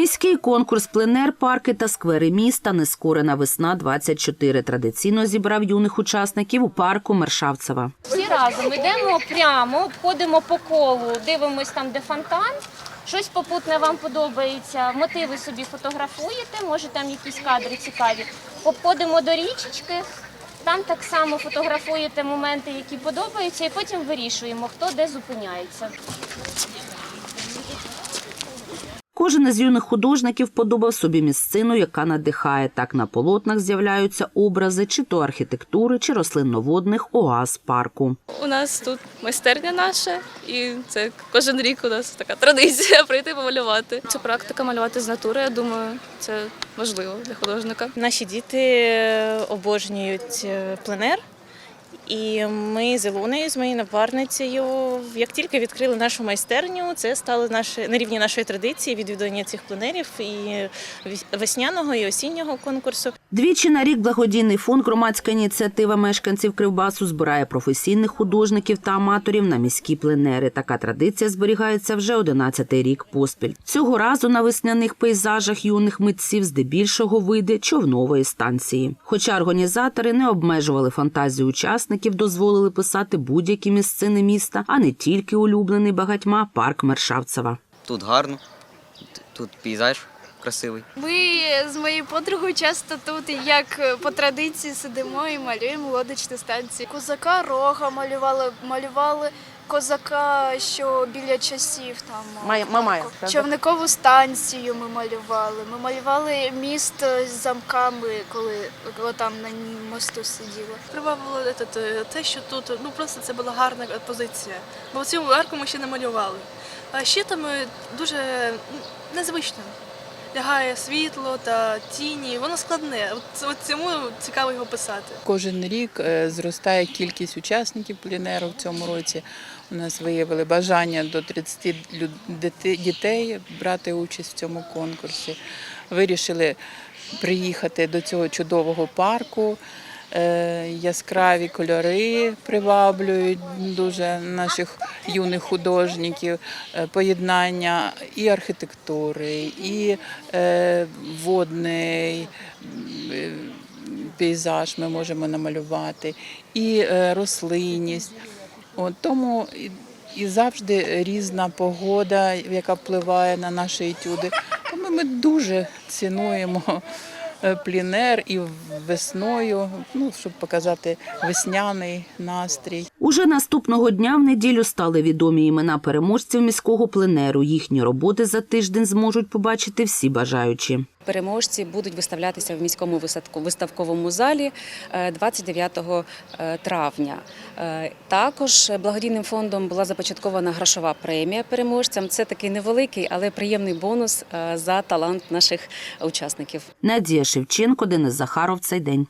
Міський конкурс пленер, парки та сквери міста Нескорена весна 24 традиційно зібрав юних учасників у парку Мершавцева. Всі разом йдемо прямо, обходимо по колу, дивимось там, де фонтан. Щось попутне вам подобається, мотиви собі фотографуєте, може там якісь кадри цікаві. Обходимо до річечки, там так само фотографуєте моменти, які подобаються, і потім вирішуємо, хто де зупиняється. Кожен із юних художників подобав собі місцину, яка надихає. Так на полотнах з'являються образи чи то архітектури, чи рослинноводних оаз парку. У нас тут майстерня наша, і це кожен рік у нас така традиція прийти помалювати. Це практика малювати з натури. Я думаю, це важливо для художника. Наші діти обожнюють е, пленер. І ми з Ілоною, з моєю напарницею, як тільки відкрили нашу майстерню, це стало наше, на рівні нашої традиції відвідування цих пленерів і весняного і осіннього конкурсу. Двічі на рік благодійний фонд громадська ініціатива мешканців Кривбасу збирає професійних художників та аматорів на міські пленери. Така традиція зберігається вже 11-й рік поспіль. Цього разу на весняних пейзажах юних митців здебільшого види човнової станції. Хоча організатори не обмежували фантазію учасників, дозволили писати будь-які місцини міста, а не тільки улюблений багатьма парк Мершавцева. Тут гарно, тут пейзаж красивий. Ми з моєю подругою часто тут, як по традиції, сидимо і малюємо лодочні станції. Козака рога малювали, малювали козака, що біля часів там. Правда? Човникову станцію ми малювали. Ми малювали міст з замками, коли, там на мосту сиділи. Привабило этот, е, те, що тут ну просто це була гарна позиція. Бо в цьому арку ми ще не малювали. А ще там е, дуже м, незвично. Лягає світло та тіні, воно складне. От, от цьому цікаво його писати. Кожен рік е, зростає кількість учасників пленеру в цьому році. У нас виявили бажання до 30 дітей брати участь в цьому конкурсі. Вирішили приїхати до цього чудового парку. Е, Яскраві кольори приваблюють дуже наших юних художників, Е, поєднання і архітектури, і е, водний пейзаж ми можемо намалювати, і рослинність. Тому і, завжди різна погода, яка впливає на наші етюди. Тому ми дуже цінуємо плінер і весною, ну, щоб показати весняний настрій. Уже наступного дня в неділю стали відомі імена переможців міського пленеру. Їхні роботи за тиждень зможуть побачити всі бажаючі. Переможці будуть виставлятися в міському виставковому залі е, 29 е, травня. Е, Також благодійним фондом була започаткована грошова премія переможцям. Це такий невеликий, але приємний бонус е, за талант наших учасників. Надія Шевченко, Денис Захаров. Цей день.